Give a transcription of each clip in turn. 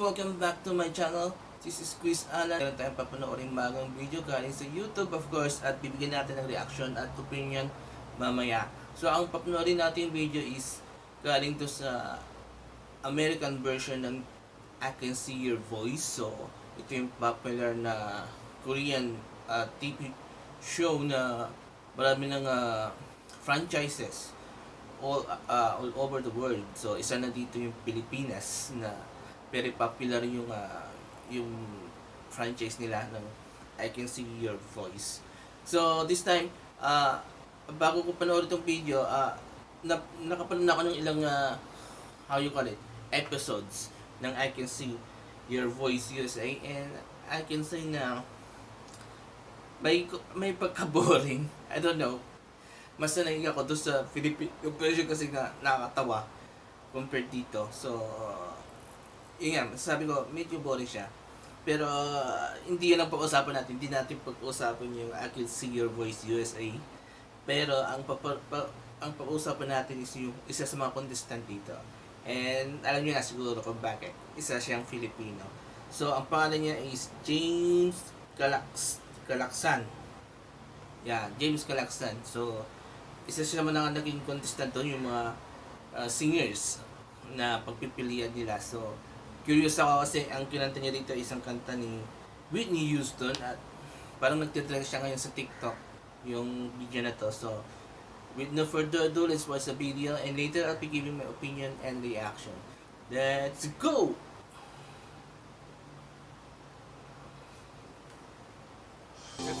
welcome back to my channel. This is Chris Alan. Meron tayong papanoorin bagong video galing sa YouTube of course at bibigyan natin ng reaction at opinion mamaya. So ang papanoorin natin video is galing to sa American version ng I Can See Your Voice. So ito yung popular na Korean uh, TV show na marami ng uh, franchises all uh, all over the world. So isa na dito yung Pilipinas na very popular yung uh, yung franchise nila ng I Can See Your Voice. So this time uh, bago ko panoorin itong video, uh, na, nakapanood na ako ng ilang uh, how you call it episodes ng I Can See Your Voice USA and I can say na may may pagka-boring. I don't know mas sanay ako doon sa Philippine yung version kasi nga nakakatawa compared dito. So, yun sabi ko, medyo boring siya. Pero, uh, hindi yan ang pag-usapan natin. Hindi natin pag-usapan yung I Can See Your Voice USA. Pero, ang ang pag-usapan natin is yung isa sa mga contestant dito. And, alam niyo na siguro kung bakit. Isa siyang Filipino. So, ang pangalan niya is James Calax, Calaksan. Yeah, James Calaksan. So, isa siya naman ang naging contestant doon, yung mga uh, singers na pagpipilian nila. So, curious ako kasi ang kinanta niya dito isang kanta ni Whitney Houston at parang nagtitrend siya ngayon sa TikTok yung video na to. So, with no further ado, let's watch the video and later I'll be giving my opinion and reaction. Let's go! It's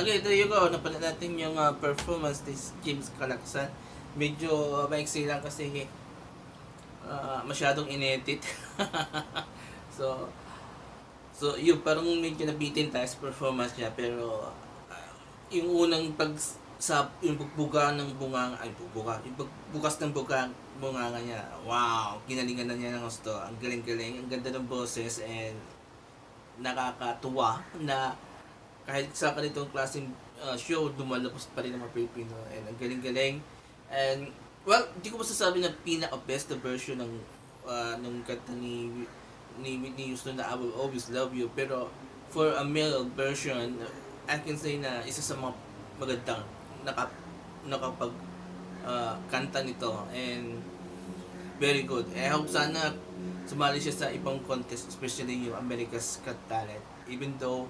Okay, there you go. Napanood natin yung uh, performance ni James Calaksan. Medyo uh, maiksi lang kasi uh, masyadong inedit. so, so yun, parang medyo nabitin tayo sa performance niya. Pero, uh, yung unang pag sa yung pagbuga ng bunga ay buga yung pagbukas ng buga bunganga niya wow ginalingan na niya ng gusto ang galing-galing ang ganda ng boses and nakakatuwa na kahit sa ganitong klaseng uh, show, dumalabas pa rin ang mga Pilipino. And ang galing-galing. And, well, hindi ko masasabi na pinaka-best na version ng uh, ng kanta ni ni Whitney Houston na I Will Always Love You. Pero, for a male version, I can say na isa sa mga magandang naka, nakapag uh, kanta nito. And, very good. I hope sana sumali siya sa ibang contest, especially yung America's Got Talent. Even though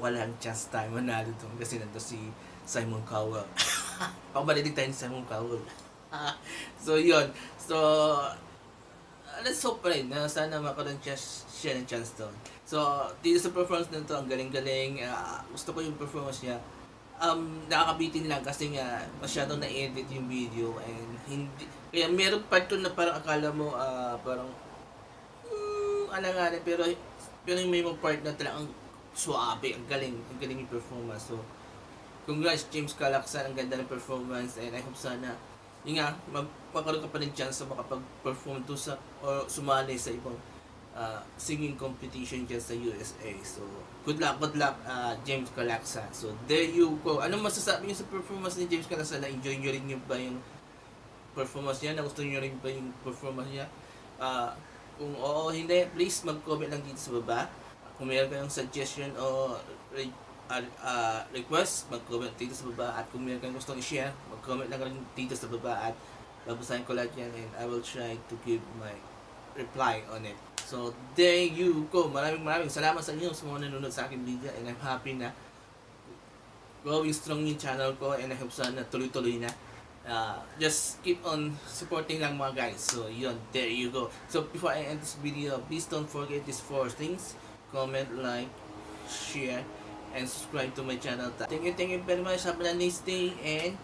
walang chance tayo manalo doon kasi nandito si Simon Cowell. Pabalitin tayo ni Simon Cowell. so, yun. So, let's hope pa rin na sana makaroon siya, siya ng chance doon. So, dito sa performance nito, ang galing-galing. Uh, gusto ko yung performance niya. Um, nakakabitin lang kasi nga masyadong na-edit yung video and hindi kaya meron part doon na parang akala mo uh, parang mm, alanganin pero pero yung may mga part na talagang suabe, ang galing, ang galing yung performance. So, congrats James Calaksan, ang ganda ng performance and I hope sana yun nga, mag magkaroon ka pa ng chance na makapag-perform to sa or sumali sa ibang uh, singing competition dyan sa USA. So, good luck, good luck uh, James Calaksan. So, there you go. Anong masasabi niyo sa performance ni James Calaksan? Na-enjoy niyo rin yung ba yung performance niya? Nagusto niyo rin ba yung performance niya? Uh, kung oo hindi, please mag-comment lang dito sa baba kung meron kayong suggestion o re- uh, uh, request, mag-comment dito sa baba. At kung meron kayong gustong i-share, mag-comment lang rin dito sa baba. At babasahin ko lahat yan and I will try to give my reply on it. So, there you go. Maraming maraming salamat sa inyo sa mga nanonood sa aking video and I'm happy na going strong yung channel ko and I hope sana tuloy-tuloy na. Uh, just keep on supporting lang mga guys. So, yun. There you go. So, before I end this video, please don't forget these four things. Comment, like, share, and subscribe to my channel. Thank you, thank you very much. Have a nice day and